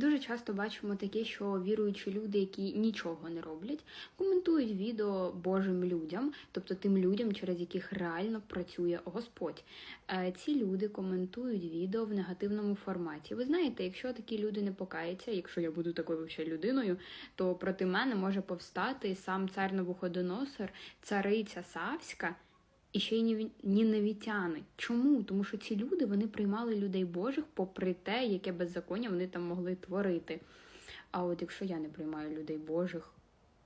Дуже часто бачимо таке, що віруючі люди, які нічого не роблять, коментують відео Божим людям, тобто тим людям, через яких реально працює Господь. Е, Ці люди коментують відео в негативному форматі. Ви знаєте, якщо такі люди не покаються, якщо я буду такою вообще людиною, то проти мене може повстати сам цар Навуходоносор, цариця Савська. І ще й ніневітяни. Чому? Тому що ці люди вони приймали людей Божих попри те, яке беззаконня вони там могли творити. А от якщо я не приймаю людей Божих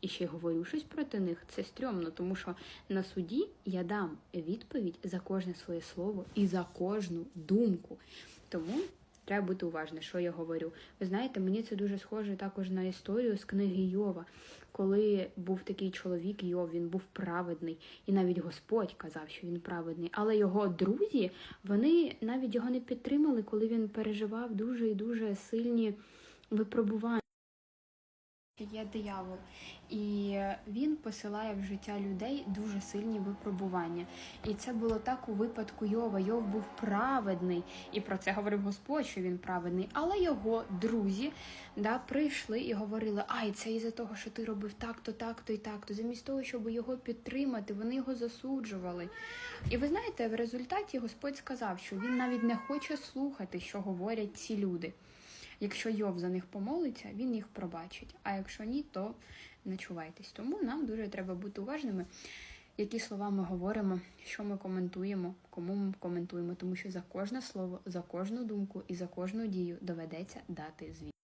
і ще говорю щось проти них, це стрьомно, тому що на суді я дам відповідь за кожне своє слово і за кожну думку. Тому треба бути уважним, що я говорю. Ви знаєте, мені це дуже схоже також на історію з книги Йова, коли був такий чоловік Йов, він був праведний, і навіть Господь казав, що він праведний. Але його друзі вони навіть його не підтримали, коли він переживав дуже і дуже сильні випробування. Є диявол, і він посилає в життя людей дуже сильні випробування. І це було так у випадку Йова. Йов був праведний, і про це говорив Господь, що він праведний. Але його друзі да, прийшли і говорили: Ай, це із-за того, що ти робив так-то, так-то і так-то. Замість того, щоб його підтримати, вони його засуджували. І ви знаєте, в результаті Господь сказав, що він навіть не хоче слухати, що говорять ці люди. Якщо Йов за них помолиться, він їх пробачить. А якщо ні, то начувайтесь. Тому нам дуже треба бути уважними, які слова ми говоримо, що ми коментуємо, кому ми коментуємо, тому що за кожне слово, за кожну думку і за кожну дію доведеться дати звіт.